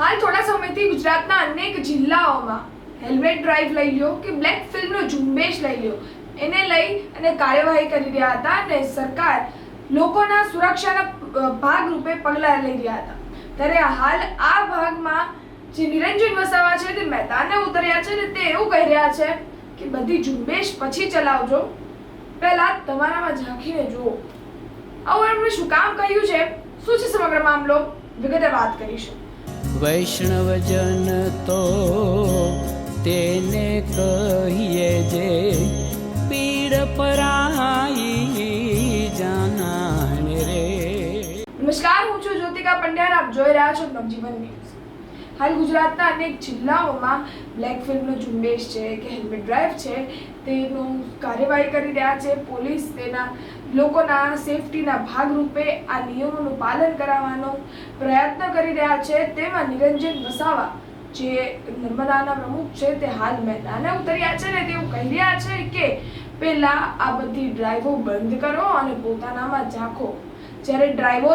હાલ થોડા સમયથી ગુજરાતના અનેક જિલ્લાઓમાં હેલ્મેટ ડ્રાઈવ લઈ લ્યો કે બ્લેક ફિલ્મનો ઝુંબેશ લઈ લ્યો. એને લઈ અને કાર્યવાહી કરી રહ્યા હતા અને સરકાર લોકોના સુરક્ષાના ભાગ ભાગરૂપે પગલાં લઈ રહ્યા હતા. ત્યારે હાલ આ ભાગમાં જે નિરંજન વસાવા છે તે મેદાને ઉતર્યા છે ને તે એવું કહી રહ્યા છે કે બધી ઝુંબેશ પછી ચલાવજો. પહેલા તમારામાં ઝાંખીને જુઓ. આવું એમણે શું કામ કહ્યું છે? શું છે સમગ્ર મામલો? વિગતે વાત કરીશું. વૈષ્ણવજન તો તેને કહીએ જે પીડ પરાઈ જાનાને રે. નમસ્કાર, હું છું જ્યોતિકા પંડ્યા આપ જોઈ રહ્યા છો નવજીવન ન્યૂઝ. હાલ ગુજરાતના અનેક જિલ્લાઓમાં બ્લેક ફિલ્મનો ઝુંબેશ છે કે હેલ્મેટ ડ્રાઈવ છે. તેનું કાર્યવાહી કરી રહ્યા છે પોલીસ. તેના લોકોના સેફટીના ભાગરૂપે આ નિયમોનું પાલન કરાવવાનો પ્રયત્ન કરી રહ્યા છે. તેમાં નિરંજન વસાવા, જે નર્મદાના પ્રમુખ છે, તે હાલ મેદાને ઉતર્યા છે ને તેવું કહી રહ્યા છે કે પહેલા આ બધી ડ્રાઈવો બંધ કરો અને પોતાનામાં ઝાંખો. જ્યારે ડ્રાઈવો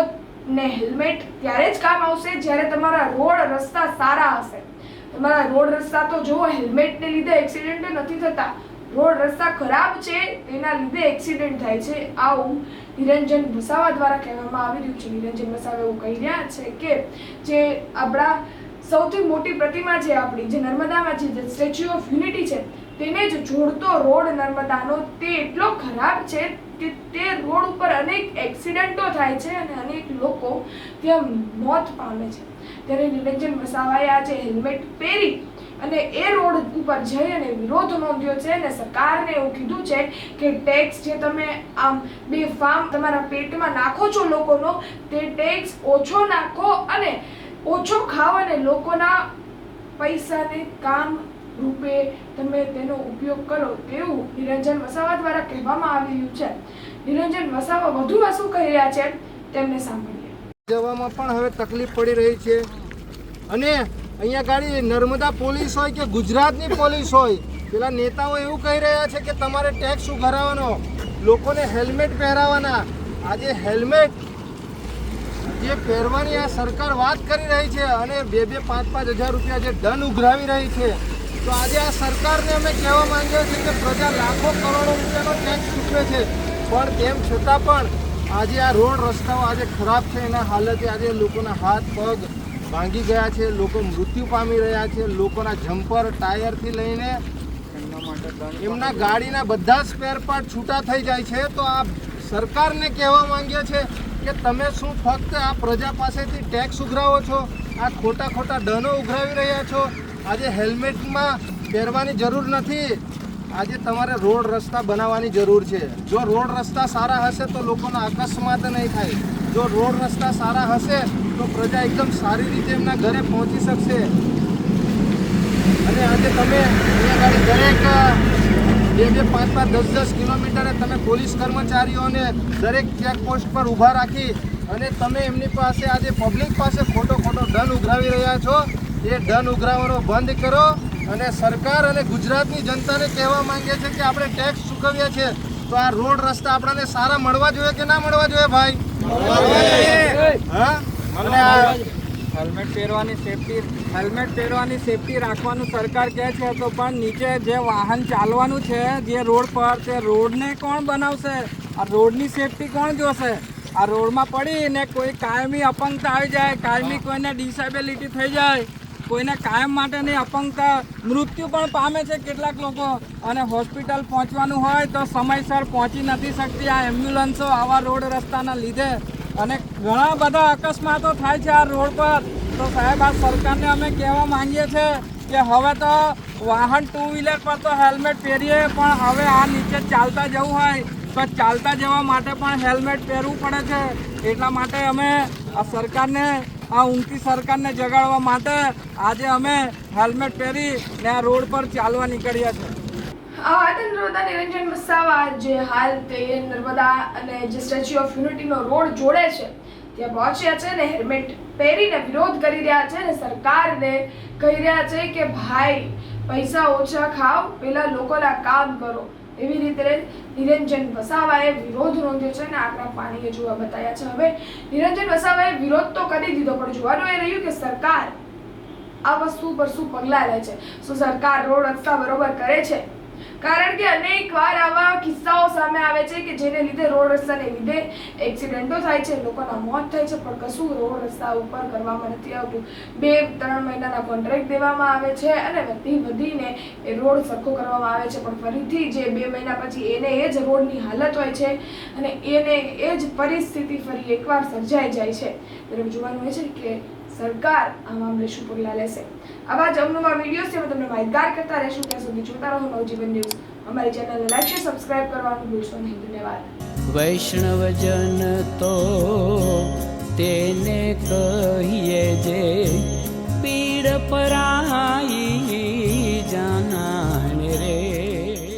ને હેલ્મેટ ત્યારે જ કામ આવશે, જ્યારે તમારા રોડ રસ્તા સારા હશે. તમારા રોડ રસ્તા તો જુઓ, હેલ્મેટને લીધે એક્સિડન્ટ નથી થતા. રોડ રસ્તા ખરાબ છે, તેના લીધે એક્સિડન્ટ થાય છે. આવું નિરંજન વસાવા દ્વારા કહેવામાં આવી રહ્યું છે. નિરંજન વસાવા એવું કહી રહ્યા છે કે જે આપણા સૌથી મોટી પ્રતિમા છે આપણી, જે નર્મદામાં છે, જે સ્ટેચ્યુ ઓફ યુનિટી છે, તેને જ જોડતો રોડ નર્મદાનો તે એટલો ખરાબ છે કે તે રોડ ઉપર અનેક એક્સિડન્ટો થાય છે અને અનેક લોકો ત્યાં મોત પામે છે. ત્યારે નિરંજન વસાવાએ આજે હેલ્મેટ પહેરી અને એ રોડ ઉપર જઈ અને વિરોધ નોંધ્યો છે અને સરકારને એવું કીધું છે કે ટેક્સ જે તમે, આમ, બે ફાર્મ તમારા પેટમાં નાખો છો લોકોનો, તે ટેક્સ ઓછો નાખો અને ઓછો ખાઓ અને લોકોના પૈસાને કામ રૂપે તમે તેનો ઉપયોગ કરો તેવું નિરંજન વસાવા દ્વારા કહેવામાં આવી રહ્યું છે. નિરંજન વસાવા વધુમાં શું કહી રહ્યા છે તેમને સાંભળીએ. જવામાં પણ હવે તકલીફ પડી રહી છે અને અહીંયા ગાડી નર્મદા પોલીસ હોય કે ગુજરાતની પોલીસ હોય, પેલા નેતાઓ એવું કહી રહ્યા છે કે તમારે ટેક્સ ઉઘરાવવાનો, લોકોને હેલ્મેટ પહેરાવવાના. આજે હેલ્મેટ જે પહેરવાની આ સરકાર વાત કરી રહી છે અને બે બે પાંચ પાંચ હજાર રૂપિયા જે દંડ ઉઘરાવી રહી છે, તો આજે આ સરકારને અમે કહેવા માંગીએ છીએ કે પ્રજા લાખો કરોડો રૂપિયાનો ટેક્સ ચૂકવે છે. પણ તેમ છતાં પણ આજે આ રોડ રસ્તાઓ આજે ખરાબ છે, એના હાલતે આજે લોકોના હાથ પગ ભાંગી ગયા છે લોકો મૃત્યુ પામી રહ્યા છે લોકોના જમ્પર ટાયરથી લઈને એમના ગાડીના બધા સ્પેર પાર્ટ છૂટા થઈ જાય છે. તો આ સરકારને કહેવા માંગીએ છે કે તમે શું ફક્ત આ પ્રજા પાસેથી ટેક્સ ઉઘરાવો છો? આ ખોટા ખોટા ડનો ઉઘરાવી રહ્યા છો? આજે હેલ્મેટમાં પહેરવાની જરૂર નથી. આજે તમારે રોડ રસ્તા બનાવવાની જરૂર છે. જો રોડ રસ્તા સારા હશે તો લોકોના અકસ્માત નહીં થાય. જો રોડ રસ્તા સારા હશે, તો પ્રજા એકદમ સારી રીતે એમના ઘરે પહોંચી શકશે. અને આજે તમે દરેક બે બે પાંચ પાંચ દસ દસ કિલોમીટરે તમે પોલીસ કર્મચારીઓને દરેક ચેકપોસ્ટ પર ઊભા રાખી અને તમે એમની પાસે આજે પબ્લિક પાસે ખોટો ખોટો દંડ ઉઘરાવી રહ્યા છો, એ દંડ ઉઘરાવવાનો બંધ કરો અને સરકાર અને ગુજરાતની જનતાને કહેવા માંગે છે કે આપણે ટેક્સ ચૂકવીએ છીએ. તો આ રોડ રસ્તા આપણને સારા મળવા જોઈએ કે ના મળવા જોઈએ ભાઈ? હેલ્મેટ પહેરવાની સેફટી હેલ્મેટ પહેરવાની સેફટી રાખવાનું સરકાર કહે છે તો પણ નીચે જે વાહન ચાલવાનું છે, જે રોડ પર, તે રોડને કોણ બનાવશે? આ રોડની સેફટી કોણ જોશે? આ રોડમાં પડીને કોઈ કાયમી અપંગતા આવી જાય, કાયમી કોઈને ડિસેબિલિટી થઈ જાય. કોઈને કાયમ માટેની અપંગતા મૃત્યુ પણ પામે છે કેટલાક લોકો. અને હોસ્પિટલ પહોંચવાનું હોય તો સમયસર પહોંચી નથી શકતી આ એમ્બ્યુલન્સો આવા રોડ રસ્તાના લીધે. અને ઘણા બધા અકસ્માતો થાય છે આ રોડ પર. તો સાહેબ, આ સરકારને અમે કહેવા માંગીએ છીએ કે હવે તો વાહન ટુ વ્હીલર પર તો હેલ્મેટ પહેરીએ, પણ હવે આ નીચે ચાલતા જવું હોય તો ચાલતા જવા માટે પણ હેલ્મેટ પહેરવું પડે છે. એટલા માટે અમે આ સરકારને આ ઊંઘતી સરકારને જગાડવા માટે આજે અમે હેલ્મેટ પહેરી ને આ રોડ પર ચાલવા નીકળ્યા છે. આ હતા નર્મદા નિરંજન વસાવા જે હાલ તે નર્મદા અને જે સ્ટેચ્યુ ઓફ યુનિટીનો રોડ જોડે છે, ત્યાં પહોંચ્યા છે ને હેલ્મેટ પહેરીને વિરોધ કરી રહ્યા છે ને સરકારને કહી રહ્યા છે કે, ભાઈ, પૈસા ઓછા ખાઓ પેલા લોકોના કામ કરો. એવી રીતે નિરંજન વસાવાએ વિરોધ નોંધ્યો છે અને આકરા પાણીએ જોવા બતાવ્યા છે. હવે નિરંજન વસાવાએ વિરોધ તો કરી દીધો, પણ જોવાનું એ રહ્યું કે સરકાર આ વસ્તુ પર શું પગલાં લે છે? શું સરકાર રોડ રસ્તા બરોબર કરે છે? કારણ કે અનેક વાર આવા કિસ્સાઓ સામે આવે છે કે જેને લીધે રોડ રસ્તાને લીધે એક્સિડન્ટો થાય છે, લોકોના મોત થાય છે, પણ કશું રોડ રસ્તા ઉપર કરવામાં નથી આવતું. બે, ત્રણ મહિનાના કોન્ટ્રાક્ટ દેવામાં આવે છે અને વધી વધીને એ રોડ સરખો કરવામાં આવે છે. પણ ફરીથી જે બે મહિના પછી એને એ જ રોડની હાલત હોય છે અને એને એ જ પરિસ્થિતિ ફરી એકવાર સર્જાઈ જાય છે. ત્યારે જોવાનું એ છે કે સરકાર આ મામલે શું પગલાં લેશે. આવા જ અવનવા વીડિયો છે તમને માહિતગાર કરતા રહેશું. ત્યાં સુધી જોતા રહો નવજીવન ન્યૂઝ. અમારી ચેનલને લાઈક, શેર, સબસ્ક્રાઇબ કરવાનું ભૂલશો નહીં. ધન્યવાદ. વૈષ્ણવજન તો તેને કહીએ જે